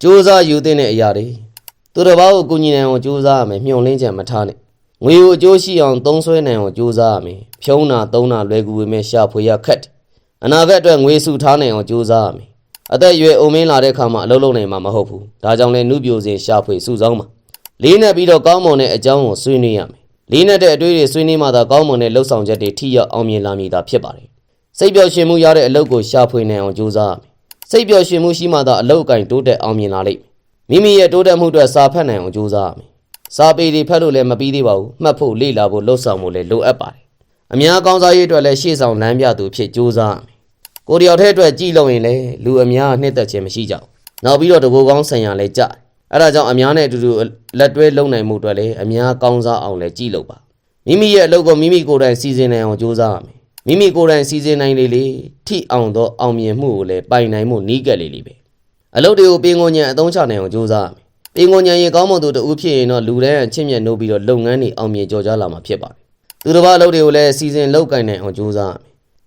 စူးစမ်းယူသင့်တဲ့အရာတွေသူတစ်ပါးကိုကူညီနိုင်အောင်စူးစမ်းရမယ်မျှော်လင့်ချက်မထားနဲ့ငွေကိုအကျိုးရှိအောင်သုံးစွဲနိုင်အောင်စူးစမ်းရမယ်ဖြုံးတာသုံးတာလွယ်ကူပေမဲ့ရှာဖွေရခက်တယ်အနာဂတ်အတွက်ငွေစုထားနိုင်အောင်စူးစမ်းရမယ်အသက်အရွယ်အုံမင်းလာတဲ့ခါမှာအလုပ်လုပ်နိုင်မှာမဟုတ်ဘူးဒါကြောင့်လဲနှုပြိုစင်ရှာဖွေစုဆောင်းပါလေးနဲ့ပြီးတော့ကောင်းမွန်တဲ့အကြောင်းကိုဆွေးနွေးရမယ်လေးနဲ့တဲ့အတွေ့အကြုံဆွေးနွေးမှသာကောင်းမွန်တဲ့လှုပ်ဆောင်ချက်တွေထိရောက်အောင်မြင်လာမည်သာဖြစ်ပါတယ်စိတ်ပျော်ရွှင်မှုရတဲ့အလုပ်ကိုရှာဖွေနိုင်အောင်ကြိုးစားရမယ် စိတ်ပျော်ရွှင်မှုရှိမှသာအလုပ်အကင်တိုးတက်အောင်မြင်လာလိမ့်မယ်မိမိရဲ့တိုးတက်မှုအတွက်စာဖတ်နိုင်အောင်ကြိုးစားရမယ်စာပေတွေဖတ်လို့လည်းမပြီးသေးပါဘူးမှတ်ဖို့လေ့လာဖို့လှုပ်ဆောင်ဖို့လည်းလိုအပ်ပါတယ်အများကောင်းစားရေးအတွက်လည်းရှေ့ဆောင်လမ်းပြသူဖြစ်ကြိုးစားရမယ်ကိုယ်တယောက်တည်းအတွက်ကြည်လို့ရင်လည်းလူအများနှစ်သက်ခြင်းမရှိကြဘူးနောက်ပြီးတော့တကူကောင်းဆံရလည်းကြတယ်အဲ့ဒါကြောင့်အများနဲ့အတူတူလက်တွဲလုံနိုင်မှုအတွက်လည်းအများကောင်းစားအောင်လည်းကြည်လို့ပါမိမိရဲ့အလုပ်ကိုမိမိကိုယ်တိုင်စီစဉ်နိုင်အောင်ကြိုးစားရမယ် မိမိကိုယ်တိုင်စီစဉ်နိုင်လေလေထိအောင်သောအောင်မြင်မှုကိုလည်းပိုင်နိုင်မှုနီးကပ်လေလေပဲအလုပ်တွေကိုပင်ကိုညံအသုံးချနိုင်အောင်ကြိုးစားရမယ်ပင်ကိုညံရင်ကောင်းမွန်သူတဦးဖြစ်ရင်တော့လူတိုင်းအချင်းမြတ်နှုတ်ပြီးတော့လုပ်ငန်းတွေအောင်မြင်ကြော်ကြားလာမှာဖြစ်ပါတယ်သူတစ်ပါးအလုပ်တွေကိုလည်းစီစဉ်လုပ်ကင်နိုင်အောင်ကြိုးစားရမယ်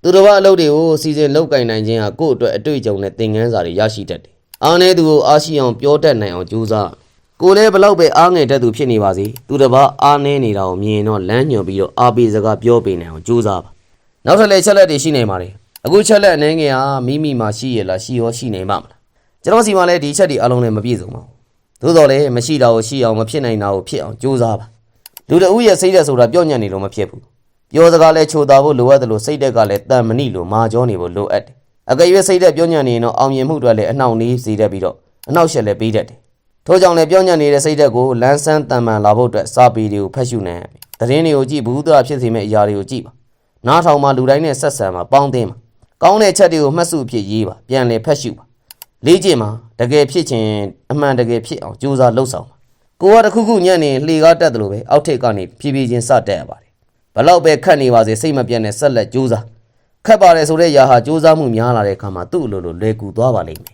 သူတစ်ပါးအလုပ်တွေကိုစီစဉ်လုပ်ကင်နိုင်ခြင်းဟာကိုယ့်အတွက်အတွေ့အကြုံနဲ့သင်ခန်းစာတွေရရှိတတ်တယ်အားနည်းသူကိုအားရှိအောင်ပြောတတ်နိုင်အောင်ကြိုးစားရမယ်ကိုယ်လည်းဘလောက်ပဲအားငယ်တတ်သူဖြစ်နေပါစေသူတစ်ပါးအားနည်းနေတာကိုမြင်ရင်တော့လမ်းညွှန်ပြီးတော့အားပေးစကားပြောပေးနိုင်အောင်ကြိုးစားပါ နောက်ထပ်လည်းချက်လက်တွေရှိနေပါတယ်အခုချက်လက်အနေငယ်ဟာမိမိမှာရှိရလားရှိရောရှိနေမှာမလားကျွန်တော်စီမှာလည်းဒီချက်တွေအလုံးလည်းမပြည့်စုံပါဘူးသို့တော်လည်းမရှိတာကိုရှိအောင်မဖြစ်နိုင်တာကိုဖြစ်အောင်ကြိုးစားပါလူတဦးရဲ့စိတ်သက်ဆိုတာပြောညံ့နေလို့မဖြစ်ဘူးပြောစကားလည်းချိုတာဖို့လိုအပ်တယ်လို့စိတ်သက်ကလည်းတန်မဏိလို့မာကြောနေဖို့လိုအပ်တယ်အကယ်၍စိတ်သက်ပြောညံ့နေရင်တော့အောင်မြင်မှုတွေလည်းအနှောင့်အနှေးစေတတ်ပြီးတော့အနှောက်အယှက်လည်းပေးတတ်တယ်ထို့ကြောင့်လည်းပြောညံ့နေတဲ့စိတ်ဓာတ်ကိုလန်းဆန်းတန်မှန်လာဖို့အတွက်စာပေတွေကိုဖတ်ရှုနိုင်ရမယ်။သတင်းတွေကိုကြည့်ဘူးသရာဖြစ်စေမယ့်အရာတွေကိုကြည့်ပါ။ နားထောင်မှလူတိုင်းနဲ့ဆက်ဆံမှပေါင်းသင်းပါ။ကောင်းတဲ့ချက်တွေကိုမှတ်စုအဖြစ်ရေးပါ။ပြန်လည်ဖတ်ရှုပါ။လေ့ကျင့်မှာတကယ်ဖြစ်ခြင်းအမှန်တကယ်ဖြစ်အောင်ကြိုးစားလှုပ်ဆောင်ပါ။ကိုကတစ်ခုခုညံ့နေလှေကားတက်တယ်လို့ပဲအောက်ထိပ်ကနေဖြည်းဖြည်းချင်းစတက်ရပါတယ်။ဘလောက်ပဲခတ်နေပါစေစိတ်မပြတ်နဲ့ဆက်လက်ကြိုးစားခတ်ပါတယ်ဆိုတဲ့ຢာဟာကြိုးစားမှုများလာတဲ့အခါမှာသူ့အလိုလိုလွယ်ကူသွားပါလိမ့်မယ်